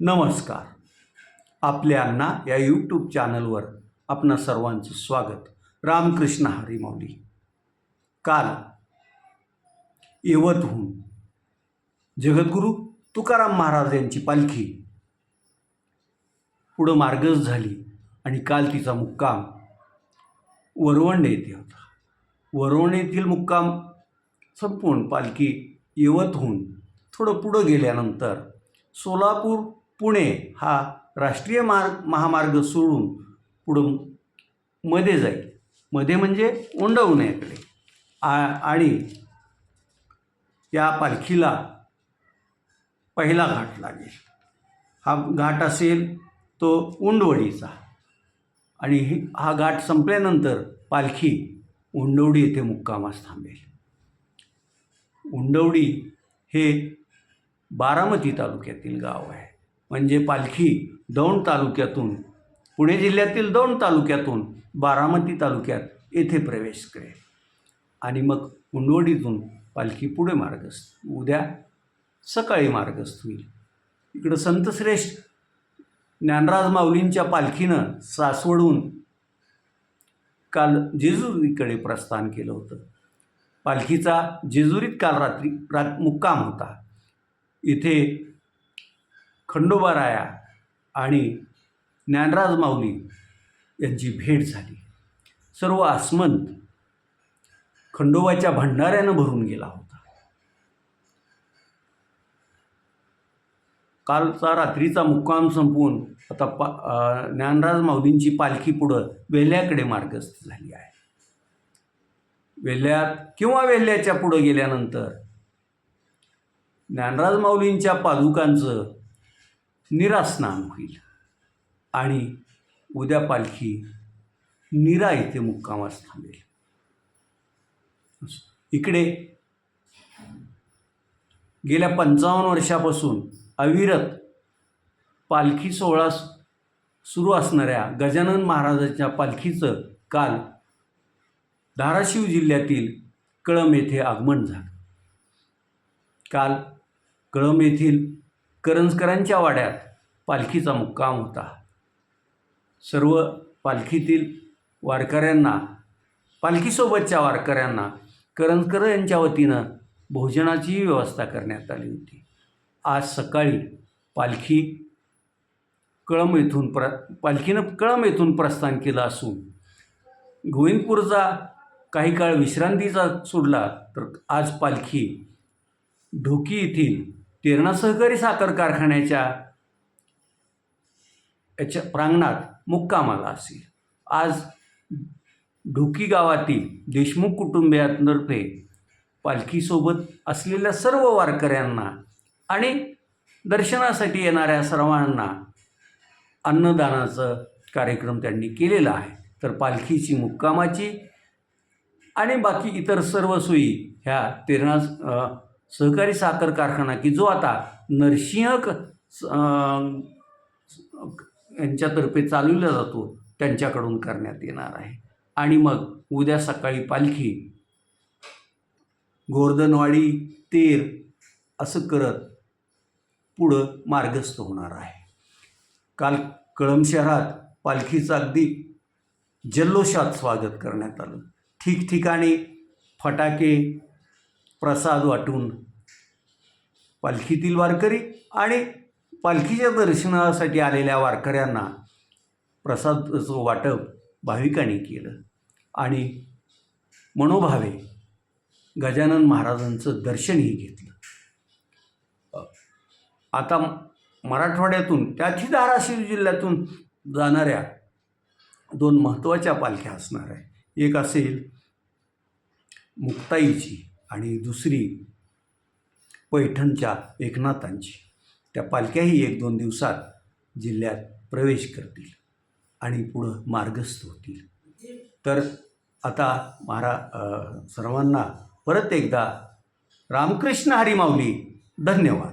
नमस्कार. आपल्या अण्णा या यूट्यूब चॅनलवर आपणा सर्वांचं स्वागत. रामकृष्ण हरिमौली काल यवतहून जगद्गुरू तुकाराम महाराज यांची पालखी पुढं मार्गच झाली आणि काल तिचा मुक्काम वरवंड येथे होता. वरवण येथील मुक्काम संपूर्ण पालखी यवतहून थोडं पुढं गेल्यानंतर सोलापूर पुणे हा राष्ट्रीय मार्ग महामार्ग सोडून पुढं मध्ये जाईल. मध्ये म्हणजे उंडवण्याकडे आ आणि या पालखीला पहिला घाट लागेल. हा घाट असेल तो उंडवडीचा. आणि ही हा घाट संपल्यानंतर पालखी उंडवडी येथे मुक्कामास थांबेल. उंडवडी हे बारामती तालुक्यातील गाव आहे. म्हणजे पालखी दौंड तालुक्यातून पुणे जिल्ह्यातील दौंड तालुक्यातून बारामती तालुक्यात येथे प्रवेश करेल. आणि मग उंडवडीतून पालखी पुढे मार्गस्थ उद्या सकाळी मार्गस्थ होईल. इकडं संतश्रेष्ठ ज्ञानराज माऊलींच्या पालखीनं सासवडून काल जेजुरीकडे प्रस्थान केलं होतं. पालखीचा जेजुरीत काल रात्री रात मुक्काम होता. इथे खंडोबाराया आणि ज्ञानराज माऊली यांची भेट झाली. सर्व आसमंत खंडोबाच्या भंडाऱ्यानं भरून गेला होता. कालचा रात्रीचा मुक्काम संपवून आता पा ज्ञानराज माऊलींची पालखी पुढं वेल्ह्याकडे मार्गस्थ झाली आहे. वेल्ह्यात किंवा वेल्ह्याच्या पुढं गेल्यानंतर ज्ञानराज माऊलींच्या पादुकांचं निरास्नान होईल. आणि उद्या पालखी निरा येथे मुक्कामास थांबेल. इकडे गेल्या पंचावन्न वर्षापासून अविरत पालखी सोहळा सुरू असणाऱ्या गजानन महाराजांच्या पालखीचं काल धाराशिव जिल्ह्यातील कळंब येथे आगमन झालं. काल कळंब येथील करंजकरांच्या वाड्यात पालखीचा मुक्काम होता. सर्व पालखीतील वारकऱ्यांना पालखीसोबतच्या वारकऱ्यांना करंजकर यांच्या वतीनं भोजनाचीही व्यवस्था करण्यात आली होती. आज सकाळी पालखी कळम येथून प्र पालखीनं कळम येथून प्रस्थान केलं असून गोविंदपूरचा काही काळ विश्रांतीचा सोडला तर आज पालखी ढोकी येथील तेरणा सहकारी साखर कारखान्याच्या याच्या प्रांगणात मुक्कामाला असेल. आज ढोकी गावातील देशमुख कुटुंबियांतर्फे पालखीसोबत असलेल्या सर्व वारकऱ्यांना आणि दर्शनासाठी येणाऱ्या सर्वांना अन्नदानाचं कार्यक्रम त्यांनी केलेला आहे. तर पालखीची मुक्कामाची आणि बाकी इतर सर्व सोयी ह्या तेरणा सहकारी साखर कारखाना की जो आता नरसिंह स- यांच्यातर्फे चालविला जातो त्यांच्याकडून करण्यात येणार आहे. आणि मग उद्या सकाळी पालखी गोर्धनवाडी तेर असं करत पुढं मार्गस्थ होणार आहे. काल कळम शहरात पालखीचं अगदी जल्लोषात स्वागत करण्यात आलं. ठिकठिकाणी फटाके प्रसाद वाटून पालखीतील वारकरी आणि पालखीच्या दर्शनासाठी आलेल्या वारकऱ्यांना प्रसादाचं वाटप भाविकांनी केलं. आणि मनोभावे गजानन महाराजांचं दर्शनही घेतलं. आता मराठवाड्यातून त्याची धाराशिव जिल्ह्यातून जाणाऱ्या दोन महत्त्वाच्या पालख्या असणार आहे एक असेल मुक्ताईची आणि दुसरी पैठणच्या एकनाथांची. त्या पालख्याही एक दोन दिवसात जिल्ह्यात प्रवेश करतील आणि पुढं मार्गस्थ होतील. तर आता महारा सर्वांना परत एकदा रामकृष्ण हरिमाऊली धन्यवाद.